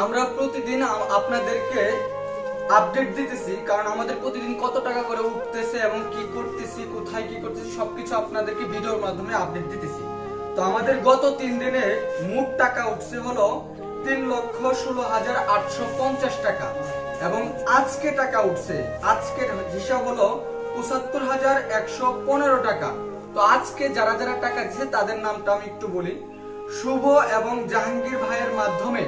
আমরা প্রতিদিন আপনাদেরকে আপডেট দিতেছি, কারণ আমাদের প্রতিদিন কত টাকা করে উঠতেছে এবং কি করতেছি, কোথায় কি করতেছি, সবকিছু আপনাদেরকে ভিডিওর মাধ্যমে আপডেট দিতেছি। তো আমাদের গত তিন দিনে মোট টাকা উঠছে হলো তিন লক্ষ ষোলো হাজার আটশো পঞ্চাশ টাকা। এবং আজকে টাকা উঠছে, আজকের হিসাব হলো পঁচাত্তর হাজার একশো পনেরো টাকা। তো আজকে যারা যারা টাকা দিচ্ছে, তাদের নামটা আমি একটু বলি। শুভ এবং জাহাঙ্গীর ভাইয়ের মাধ্যমে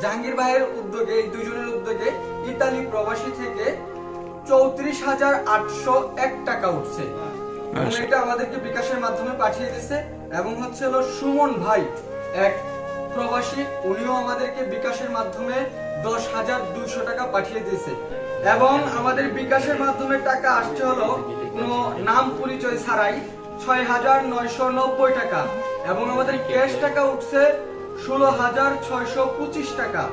জাহাঙ্গীর ভাইয়ের উদ্যোগে এই দুজনের উদ্যোগে ইতালি প্রবাসী থেকে চৌত্রিশ হাজার আটশো এক টাকা উঠছে। এবং আচ্ছা। এটা আমাদেরকে বিকাশের মাধ্যমে পাঠিয়ে দিছে। এবং হচ্ছে হলো সুমন ভাই এক প্রবাসী উনিও আমাদেরকে বিকাশের মাধ্যমে দশ হাজার দুইশো টাকা পাঠিয়ে দিয়েছে। এবং আমাদের বিকাশের মাধ্যমে টাকা আসছে হলো কোনো নাম পরিচয় ছাড়াই ছয় হাজার নয়শো নব্বই টাকা। এবং আমাদের ক্যাশ টাকা উঠছে ষোলো হাজার ছয়শো পঁচিশ টাকা।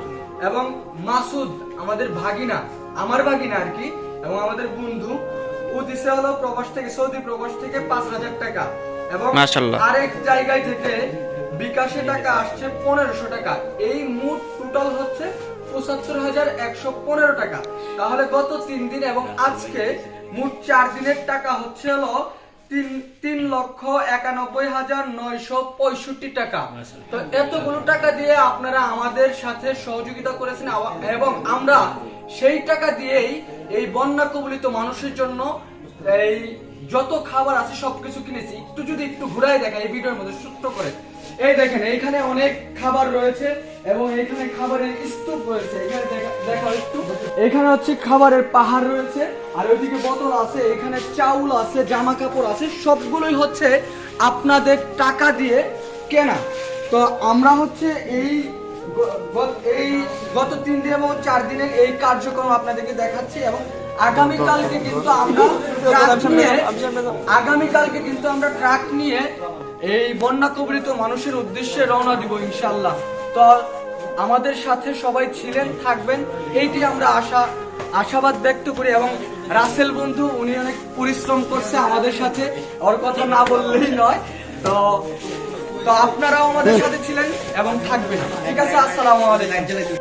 এবং মাসুদ আমাদের ভাগিনা আমার ভাগিনা আর কি এবং আমাদের বন্ধু ও দিছে হলো প্রবাস থেকে সৌদি প্রবাস থেকে পাঁচ হাজার টাকা। এবং আরেক জায়গায় থেকে বিকাশে টাকা আসছে পনেরোশো টাকা। এই মোট টোটাল হচ্ছে পঁচাত্তর হাজার একশো পনেরো টাকা। তাহলে গত তিন দিন এবং আজকে মোট চার দিনের টাকা হচ্ছে হলো তিন তিন লক্ষ একানব্বই হাজার নয়শো পঁয়ষট্টি টাকা। তো এতগুলো টাকা দিয়ে আপনারা আমাদের সাথে সহযোগিতা করেছেন এবং আমরা সেই টাকা দিয়েই এই বন্যা কবলিত মানুষের জন্য এই যত খাবার আছে সবকিছু কিনেছি। একটু যদি একটু ঘুরাই দেখা এই ভিডিওর মধ্যে ছোট্ট করে। এই দেখেন এইখানে অনেক খাবার রয়েছে এবং এখানে খাবারের স্তূপ রয়েছে। এখানে দেখা- এখানে হচ্ছে খাবারের পাহাড় রয়েছে, আর ওইদিকে বোতল আছে, এখানে চাউল আছে, জামা কাপড় আছে, সবগুলোই হচ্ছে আপনাদের টাকা দিয়ে কেনা। তো আমরা হচ্ছে এই এই গত তিন দিন এবং চার দিনের এই কার্যক্রম আপনাদেরকে দেখাচ্ছি এবং আগামীকালকে কিন্তু আমরা আগামীকালকে কিন্তু আমরা ট্রাক নিয়ে এই বন্যা কবলিত মানুষের উদ্দেশ্যে রওনা দিব ইনশাল্লাহ তো আমাদের সাথে সবাই ছিলেন, থাকবেন। এইটি আমরা আশা, আশাবাদ ব্যক্ত করি এবং রাসেল বন্ধু, উনি অনেক পরিশ্রম করছে আমাদের সাথে। ওর কথা না বললেই নয়। তো তো আপনারাও আমাদের সাথে ছিলেন এবং থাকবেন। ঠিক আছে, আসসালামু আলাইকুম।